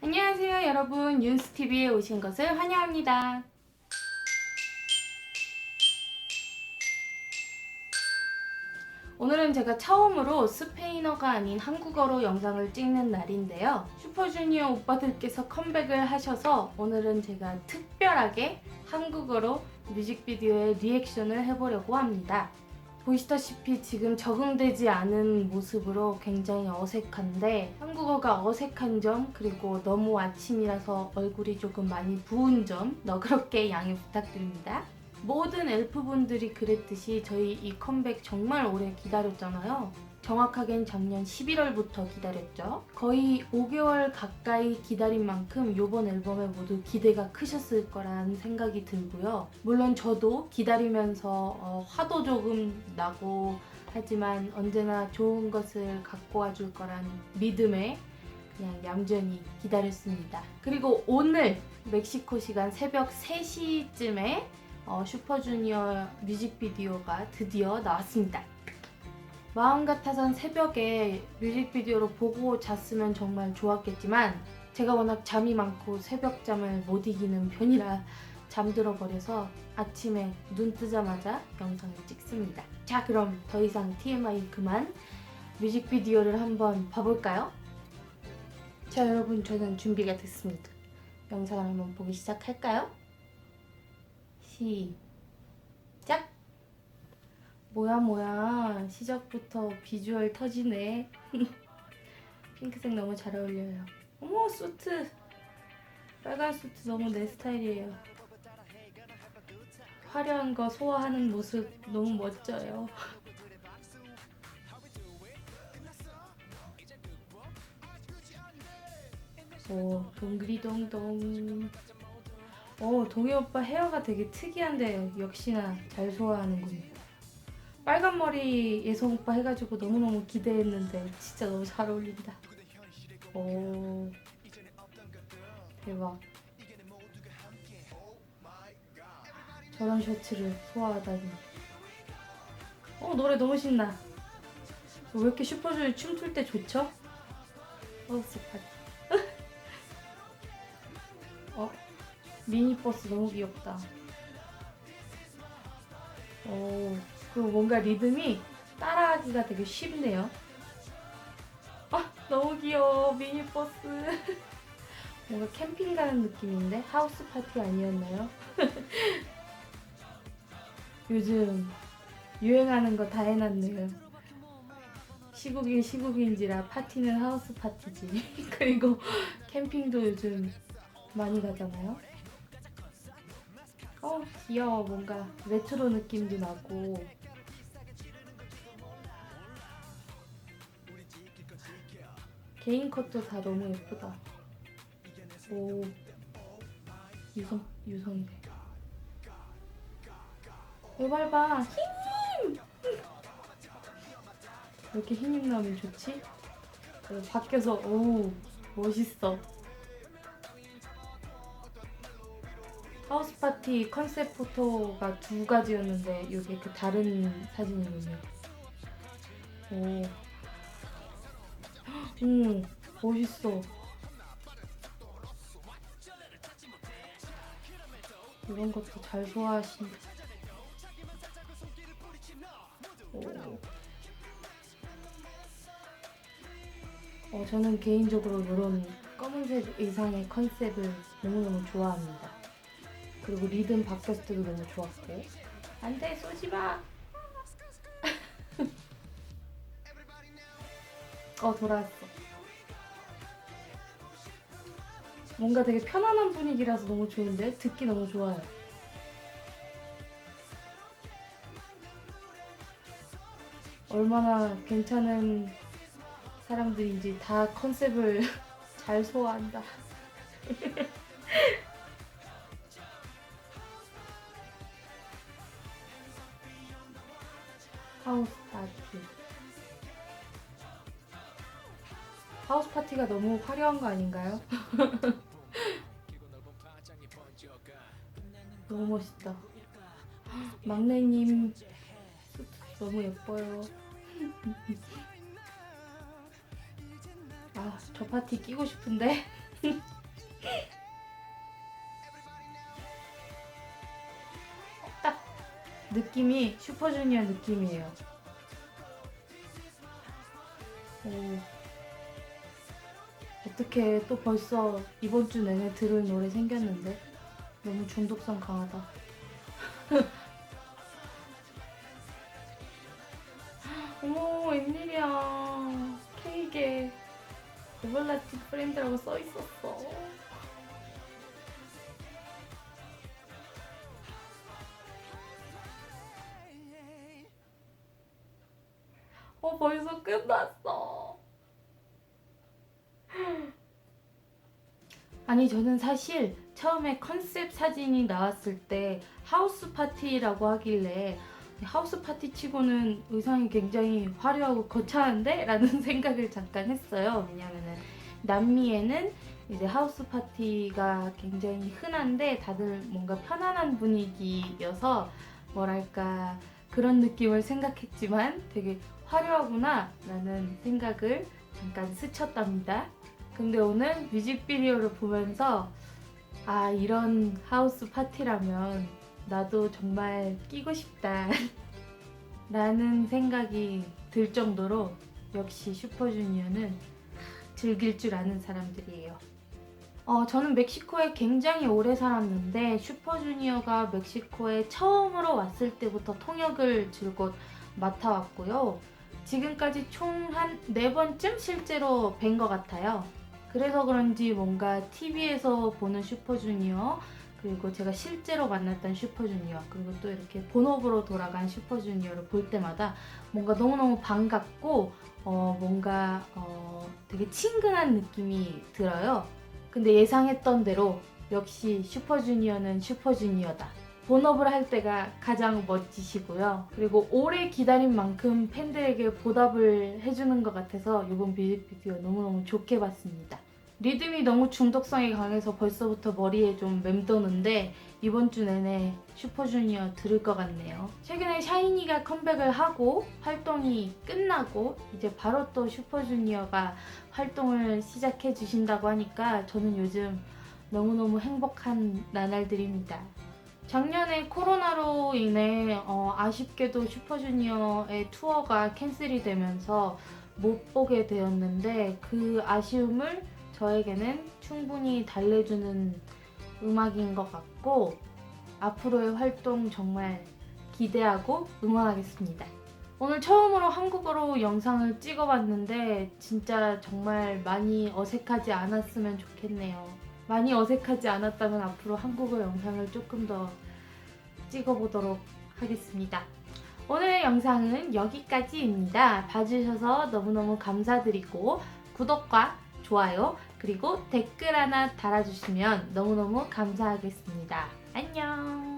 안녕하세요 여러분. 윤스TV에 오신 것을 환영합니다. 오늘은 제가 처음으로 스페인어가 아닌 한국어로 영상을 찍는 날인데요. 슈퍼주니어 오빠들께서 컴백을 하셔서 오늘은 제가 특별하게 한국어로 뮤직비디오에 리액션을 해보려고 합니다 보시다시피 지금 적응되지 않은 모습으로 굉장히 어색한데 한국어가 어색한 점 그리고 너무 아침이라서 얼굴이 조금 많이 부은 점 너그럽게 양해 부탁드립니다. 모든 엘프분들이 그랬듯이 저희 이 컴백 정말 오래 기다렸잖아요. 정확하게는 작년 11월부터 기다렸죠. 거의 5개월 가까이 기다린 만큼 이번 앨범에 모두 기대가 크셨을 거란 생각이 들고요. 물론 저도 기다리면서 어, 화도 조금 나고 하지만 언제나 좋은 것을 갖고 와줄 거란 믿음에 그냥 얌전히 기다렸습니다. 그리고 오늘 멕시코 시간 새벽 3시쯤에 어, 슈퍼주니어 뮤직비디오가 드디어 나왔습니다. 마음 같아선 새벽에 뮤직비디오로 보고 잤으면 정말 좋았겠지만 제가 워낙 잠이 많고 새벽잠을 못 이기는 편이라 잠들어 버려서 아침에 눈 뜨자마자 영상을 찍습니다. 자 그럼 더 이상 TMI 그만 뮤직비디오를 한번 봐볼까요? 자 여러분 저는 준비가 됐습니다. 영상을 한번 보기 시작할까요? 시작! 뭐야 뭐야. 시작부터 비주얼 터지네. 핑크색 너무 잘 어울려요. 어머 수트. 빨간 수트 너무 내 스타일이에요. 화려한 거 소화하는 모습 너무 멋져요. 오 동그리동동. 오 동희 오빠 헤어가 되게 특이한데 역시나 잘 소화하는군요 빨간 머리 예성 오빠 해가지고 너무너무 기대했는데 진짜 너무 잘 어울린다. 오 대박. 저런 셔츠를 소화하다니. 어 노래 너무 신나. 왜 이렇게 슈퍼주니어 춤출 때 좋죠? 하우스 파티. 어 미니버스 너무 귀엽다. 오. 그리고 뭔가 리듬이 따라하기가 되게 쉽네요. 아, 너무 귀여워. 미니버스. 뭔가 캠핑 가는 느낌인데? 하우스 파티 아니었나요? 요즘 유행하는 거 다 해놨네요. 시국인 시국인지라 파티는 하우스 파티지. 그리고 캠핑도 요즘 많이 가잖아요. 어, 귀여워. 뭔가 레트로 느낌도 나고. 개인 컷도 다 너무 예쁘다. 오, 유성, 유성이네. 외발봐, 힘! 왜 이렇게 힘이 나면 좋지? 어, 밖에서, 오, 멋있어. 하우스 파티 컨셉 포토가 두 가지였는데 이게 그 다른 사진이군요. 오. 음, 멋있어. 이런 것도 잘 소화하신다. 오. 어, 저는 개인적으로 이런 검은색 의상의 컨셉을 너무너무 좋아합니다. 그리고 리듬 바뀌었을 때도 너무 좋았고. 안 돼, 쏘지 마! 어, 돌아왔어. 뭔가 되게 편안한 분위기라서 너무 좋은데? 듣기 너무 좋아요. 얼마나 괜찮은 사람들인지 다 컨셉을 잘 소화한다. 하우스 파티. 하우스 파티가 너무 화려한 거 아닌가요? 너무 멋있다. 막내님 너무 예뻐요. 아, 저 파티 끼고 싶은데. 딱 느낌이 슈퍼주니어 느낌이에요. 오. 어떻게 또 벌써 이번 주 내내 들을 노래 생겼는데 너무 중독성 강하다. 어머 웬일이야 케이크에 에벌라티 프렌드라고 써 있었어. 어 벌써 끝났어. 아니 저는 사실 처음에 컨셉 사진이 나왔을 때 하우스 파티라고 하길래 하우스 파티 치고는 의상이 굉장히 화려하고 거창한데? 라는 생각을 잠깐 했어요. 왜냐면은 남미에는 이제 하우스 파티가 굉장히 흔한데 다들 뭔가 편안한 분위기여서 뭐랄까 그런 느낌을 생각했지만 되게 화려하구나 라는 생각을 잠깐 스쳤답니다. 근데 오늘 뮤직비디오를 보면서 아 이런 하우스 파티라면 나도 정말 끼고 싶다 라는 생각이 들 정도로 역시 슈퍼주니어는 즐길 줄 아는 사람들이에요. 어, 저는 멕시코에 굉장히 오래 살았는데 슈퍼주니어가 멕시코에 처음으로 왔을 때부터 통역을 줄곧 맡아왔고요. 지금까지 총 한 네 번쯤 실제로 뵌 것 같아요. 그래서 그런지 뭔가 TV에서 보는 슈퍼주니어 그리고 제가 실제로 만났던 슈퍼주니어 그리고 또 이렇게 본업으로 돌아간 슈퍼주니어를 볼 때마다 뭔가 너무너무 반갑고 어, 뭔가 어, 되게 친근한 느낌이 들어요. 근데 예상했던 대로 역시 슈퍼주니어는 슈퍼주니어다. 본업을 할 때가 가장 멋지시고요. 그리고 오래 기다린 만큼 팬들에게 보답을 해주는 것 같아서 이번 뮤직비디오 너무너무 좋게 봤습니다. 리듬이 너무 중독성이 강해서 벌써부터 머리에 좀 맴도는데 이번 주 내내 슈퍼주니어 들을 것 같네요. 최근에 샤이니가 컴백을 하고 활동이 끝나고 이제 바로 또 슈퍼주니어가 활동을 시작해 주신다고 하니까 저는 요즘 너무너무 행복한 나날들입니다. 작년에 코로나로 인해 어, 아쉽게도 슈퍼주니어의 투어가 캔슬이 되면서 못 보게 되었는데 그 아쉬움을 저에게는 충분히 달래주는 음악인 것 같고 앞으로의 활동 정말 기대하고 응원하겠습니다. 오늘 처음으로 한국어로 영상을 찍어봤는데 진짜 정말 많이 어색하지 않았으면 좋겠네요. 많이 어색하지 않았다면 앞으로 한국어 영상을 조금 더 찍어보도록 하겠습니다. 오늘의 영상은 여기까지입니다. 봐주셔서 너무너무 감사드리고 구독과 좋아요 그리고 댓글 하나 달아주시면 너무너무 감사하겠습니다. 안녕!